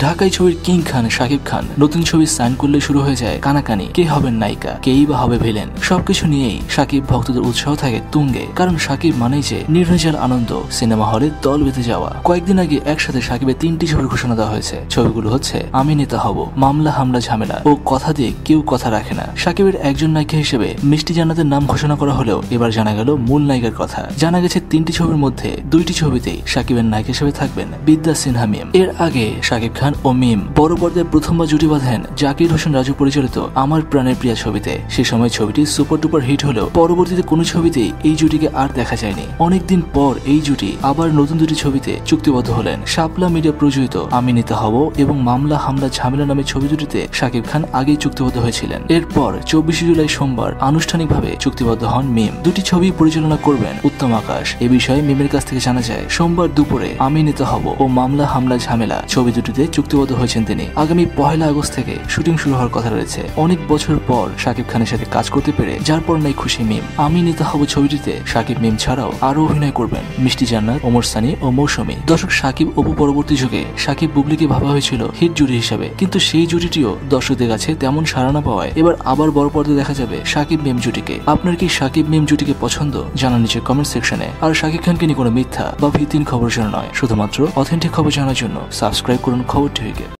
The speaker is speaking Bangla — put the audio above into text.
ঢাকাই ছবির কিং খান, শাকিব খান। নতুন ছবি সাইন করলে শুরু হয়ে যায় কানাকানি। কে হবেন নায়িকা? কেই বা হবে ভিলেন সবকিছু নিয়েই শাকিব ভক্তদের উৎসাহ থাকে তুঙ্গে। কারণ শাকিব মানেই যে নির্ভেজাল আনন্দ, সিনেমা হলে দল বেঁধে যাওয়া। কয়েকদিন আগে একসাথে শাকিবের তিনটি ছবির ঘোষণা দেওয়া হয়েছে। ছবিগুলো হচ্ছে, আমি নেতা হব, মামলা, হামলা, ঝামেলা। ও কথা দিয়ে কেউ কথা রাখে না। সাকিবের একজন নায়িকা হিসেবে মিষ্টি জান্নাতের নাম ঘোষণা করা হলেও এবার জানা গেল মূল নায়িকার কথা। জানা গেছে তিনটি ছবির মধ্যে দুইটি ছবিতেই সাকিবের নায়িকা হিসেবে থাকবেন বিদ্যা সিনহা মিম। এর আগে সাকিব খান ও মিম বড় পর্দায় প্রথমবার জুটি বাঁধেন জাকির হোসেন রাজু পরিচালিত আমার প্রাণের প্রিয়া ছবিতে। সে সময় ছবিটি সুপার ডুপার হিট হলেও পরবর্তীতে কোনো ছবিতেই এই জুটিকে আর দেখা যায়নি। অনেকদিন পর এই জুটি আবার নতুন দুটি ছবিতে চুক্তিবদ্ধ হলেন। শাপলা মিডিয়া প্রযোজিত আমি নিতে হব এবং মামলা, হামলা, ঝামেলা নামে ছবি দুটিতে শাকিব খান আগেই চুক্তিবদ্ধ হয়েছিলেন। এরপর চব্বিশে জুলাই সোমবার আনুষ্ঠানিকভাবে চুক্তিবদ্ধ হন মিম। দুটি ছবি পরিচালনা করবেন উত্তম আকাশ। এ বিষয়ে মিমের কাছ থেকে জানা যায়, সোমবার দুপুরে আমি নিতে হব ও মামলা, হামলা, ঝামেলা ছবি দুটিতে চুক্তিবদ্ধ হয়েছেন তিনি। আগামী পহেলা আগস্ট থেকে শুটিং শুরু হওয়ার কথা রয়েছে। অনেক বছর পর শাকিব খানের সাথে কাজ করতে পেরে যার পর নাই খুশি মিম। আমি নিতে হব ছবিটিতে শাকিব মিম ছাড়াও আরও অভিনয় করবেন মিষ্টি জান্নাত, ওমর সানি ও মৌসুমী। দর্শক শাকিব অপু পরবর্তী যুগে শাকিব বুবলিকে ভাবা হয়েছিল হিট জুটি হিসাবে। কিন্তু সেই জুটিটিও দর্শকদের কাছে তেমন সাড়া না পাওয়ায় এবার আবার বড় পর্দায় দেখা যাবে শাকিব মিম জুটিকে। আপনার কি শাকিব মিম জুটিকে পছন্দ? জানান নিচে কমেন্ট সেকশনে আর শাকিব খানকে নিয়ে কোনো মিথ্যা বা ভিত্তিহীন খবর জানা নয়, শুধুমাত্র অথেন্টিক খবর জানার জন্য সাবস্ক্রাইব করুন খবর Bottege